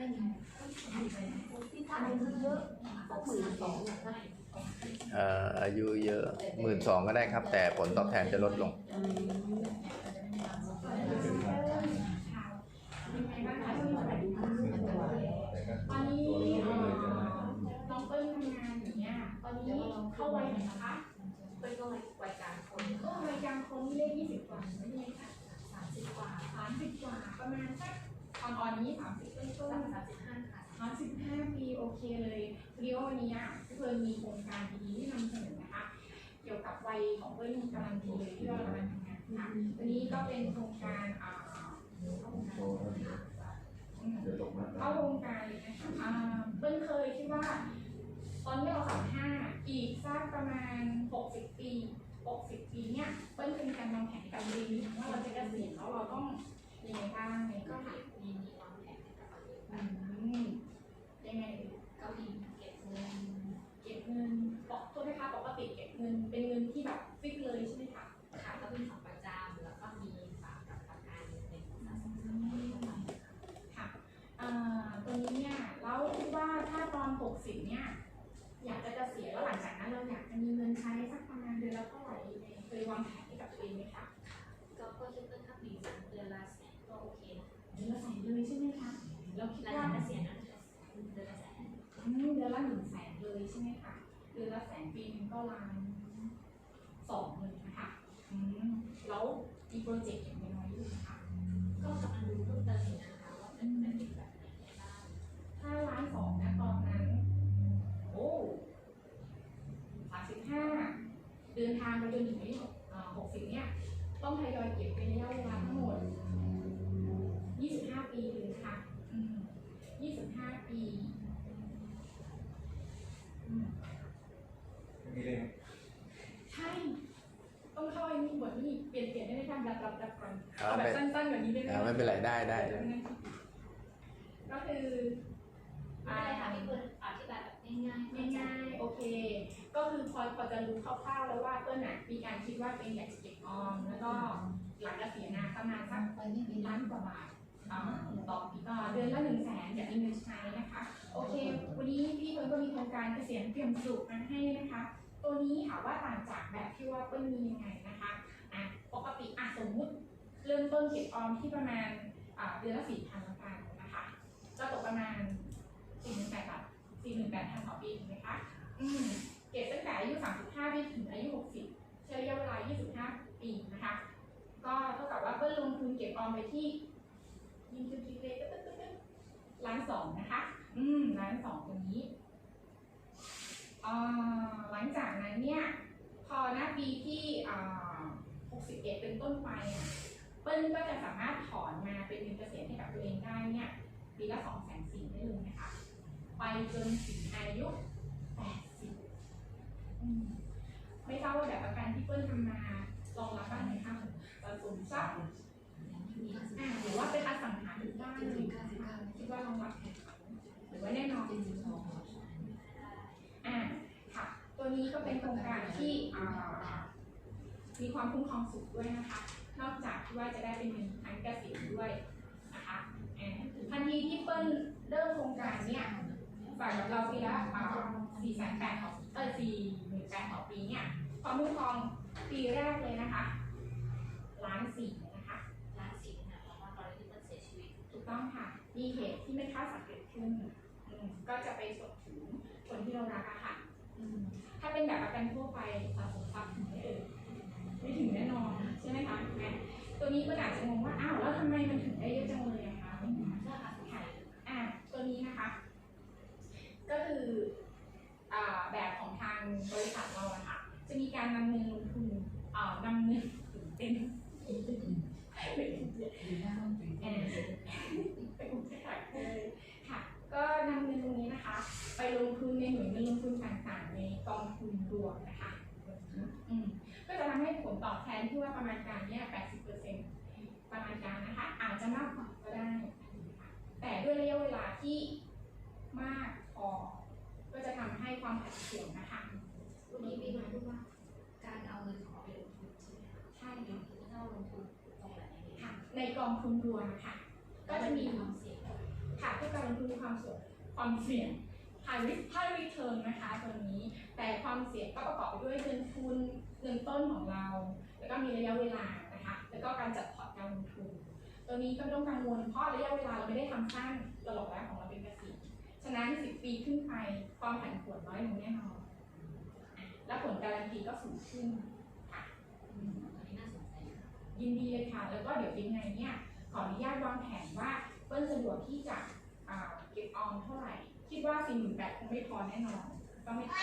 เป็นไงที่ทำอายุเยอะก็หมื่นสองอะนะเอ่ออายุเยอะหมื่นสองก็ได้ครับ แต่ผลตอบแทนจะลดลงตอนนี้เอ่อน้องเปิ้ลทำงานอย่างเงี้ยตอนนี้เข้าวัยไหนนะคะเป็นก็วัยกลางคนก็วัยกลางคนที่เลขยี่สิบกว่าไม่ใช่ค่ะสามสิบกว่าสามสิบกว่าประมาณสัก ตอนตอนนี้สามสิบต้นต้นสามสิบห้าค่ะสามสิบห้าปีโอเคเลยเรียกว่าวันนี้อะพี่เพิ่นมีโครงการดีๆที่นำเสนอนะคะ เกี่ยวกับวัยของเปิ้ลกำลังดีเลยที่เรากำลังทำงานค่ะวันนี้ก็เป็นโครงการอ่าอืมเข้าวงการเลยนะคะอ่าเบิ้ลเคยคิดว่า ตอนที่เราสามห้าอีกสักประมาณหกสิบปีหกสิบปีเนี่ยเบิ้ลจะมีการวางแผนการเรียนว่าเราจะเกษียณแล้วเราต้อง ยังไงบ้างในก็ก็มีมีวางแผนให้กับตัวเองอืมยังไงก็มีเก็บเงินเก็บเงินบอกโทษนะคะปกติเก็บเงินเป็นเงินที่แบบฟิกเลยใช่ไหมคะค่ะก็มีของประจำแล้วก็มีฝากกับประกันในของสะสมค่ะอ่าตัวนี้เนี่ยแล้วคิดว่าถ้าตอนหกสิบเนี่ยอยากจะเกษียณแล้วหลังจากนั้นเราอยากจะมีเงินใช้สักประมาณเดือนละเท่าไหร่เคยวางแผนให้กับตัวเองไหมคะก็ก็คิดว่าถ้าปี เราคิดแล้วว่าถ้าเสียนั้นเดือนละแสนอืมเดือนละหนึ่งแสนเลยใช่ไหมคะเดือนละแสนปีนึงก็ล้านสองเลยนะคะอืมแล้วมีโปรเจกต์อย่างน้อยอยู่นะคะก็กำลังดูเพิ่มเติมอยู่นะคะว่าเป็นแบบไหนแบบไหนบ้างถ้าล้านสองนะตอนนั้น โอ้สามสิบห้าเดินทางไปจนถึงอายุหกสิบเนี่ย ต้องทยอยเก็บเป็นระยะเวลาทั้งหมดยี่สิบห้าปีเลยนะคะอืมยี่สิบห้าปีอืม มีเลย ใช่ ต้องเข้าไอ้นี่ บทนี้เปลี่ยนเปลี่ยนได้ไหมคะดับดับดับก่อนครับเอาแบบสั้นๆแบบนี้ได้ไหมอ่าไม่เป็นไรได้ได้ได้ก็คือไม่ได้ค่ะพี่เปิ้ลอธิบายแบบง่ายๆง่ายๆโอเค ก็คือพอพอจะรู้คร่าวๆแล้วว่าเปิ้ลน่ะมีการคิดว่าเป็นอยากจะเก็บออมแล้วก็หลังเกษียณนะประมาณสักล้านกว่าบาทอ่าต่อปีต่อเดือนละหนึ่งแสนอยากมีเงินใช้นะคะ โอเค วันนี้พี่เปิ้ลก็มีโครงการเกษียณเตรียมสุขมาให้นะคะ ตัวนี้ถามว่าต่างจากแบบที่ว่าเปิ้ลมียังไงนะคะอะ ปกติอะสมมุติเริ่มต้นเก็บออมที่ประมาณเดือนละสี่พันละกันนะคะก็ตกประมาณสี่หมื่นแปดบาทสี่หมื่นแปดพันต่อปีถูกไหมคะอืมเก็บตั้งแต่อายุ35ไปถึงอายุ60ใช้ระยะเวลา25ปีนะคะ ก็เท่ากับว่าเบิ้ลลงทุนเก็บออมไปที่ยิงจุดคิดเลขตึ๊ดตึ๊ดตึ๊ดล้านสองนะคะ อืมล้านสองตรงนี้อ่าหลังจากนั้นเนี่ย พอหน้าปีที่อ่า 61 เป็นต้นไปอะเปิ้ลก็จะสามารถถอนมาเป็นเงินเกษียณให้กับตัวเองได้เนี่ยปีละ2 4 0 0 0 0ได้เลยนะคะ ไปจนถึงอายุแปดสิบอืมไม่ทราบว่าแบบประกันที่เปิ้ลทำมารองรับบ้างไหมคะสะสมทรัพย์อ่าหรือว่าเป็นอสังหาริมบ้านหรือคิดว่ารองรับหรือว่าแน่นอนอ่าค่ะ ตัวนี้ก็เป็นโครงการที่อ่า มีความคุ้มครองสูงด้วยนะคะ นอกจากที่ว่าจะได้เป็นเงินทั้งเกษียณด้วยนะคะอ่าทันทีที่เปิ้ลเริ่มโครงการเนี่ยฝ่ายกับเราปีละสี่แสนแปดต่อเออสี่หมื่นแปดต่อปีเนี่ยความคุ้มครองปีแรกเลยนะคะล้านสี่นะคะล้านสี่นะเพราะว่าตอนที่เปิ้ลเสียชีวิตถูกต้องค่ะ มีเหตุที่ไม่คาดฝันเกิดขึ้นอืมก็จะไปส่งถึงคนที่เรารักอะค่ะอืมถ้าเป็นแบบประกันทั่วไปสะสมทรัพย์ถึงไม่เอ่ยไม่ถึงแน่นอนใช่ไหมคะแม่ตัวนี้ก็อาจจะงงว่า อ้าว แล้วทำไมมันถึงได้เยอะจังเลยอะคะ ใช่ค่ะ ค่ะอ่า ตัวนี้นะคะ ก็คืออ่า แบบของทางบริษัทเราอะค่ะ จะมีการนำเงินลงทุนอ่านำเงินเต็มเอ่อค่ะก็นำเงินตรงนี้นะคะ ไปลงทุนในหน่วยเงินลงทุนต่างๆ ในกองทุนรวมนะคะอืมก็จะทำให้ผลตอบแทนที่ว่าประมาณการเนี่ย80%ประมาณการนะคะ อาจจะมากกว่าก็ได้ แต่ด้วยระยะเวลาที่มากพอก็จะทำให้ ความผันผวนนะคะวันนี้มีมาด้วยว่าการเอาเงินของเราไปลงทุนใช่ไหมคะใช่ค่ะถ้าเราลงทุนตรงไหนดีค่ะในกองทุนรวมค่ะ ก็จะมีความเสี่ยงค่ะทุกการลงทุนมีความเสี่ยงความเสี่ยง high risk high return นะคะตัวนี้ แต่ความเสี่ยงก็ประกอบไปด้วยเงินทุนเงินต้นของเรา แล้วก็มีระยะเวลานะคะ แล้วก็การจัดพอร์ตการลงทุน ตัวนี้ก็ไม่ต้องกังวลเพราะระยะเวลาเราไม่ได้ทำสั้นตลอดแล้วของเราเป็นเกษียณ ฉะนั้น 10 ปีขึ้นไปความผันผวนน้อยลงแน่นอนอะและผลการันตีก็สูงขึ้นค่ะยินดีเลยค่ะ แล้วก็เดี๋ยวยังไงเนี่ยขออนุญาตวางแผนว่าเปิ้ลสะดวกที่จะอ่าเก็บออมเท่าไหร่ คิดว่าสี่หมื่นแปดคงไม่พอแน่นอน ก็ไม่โอ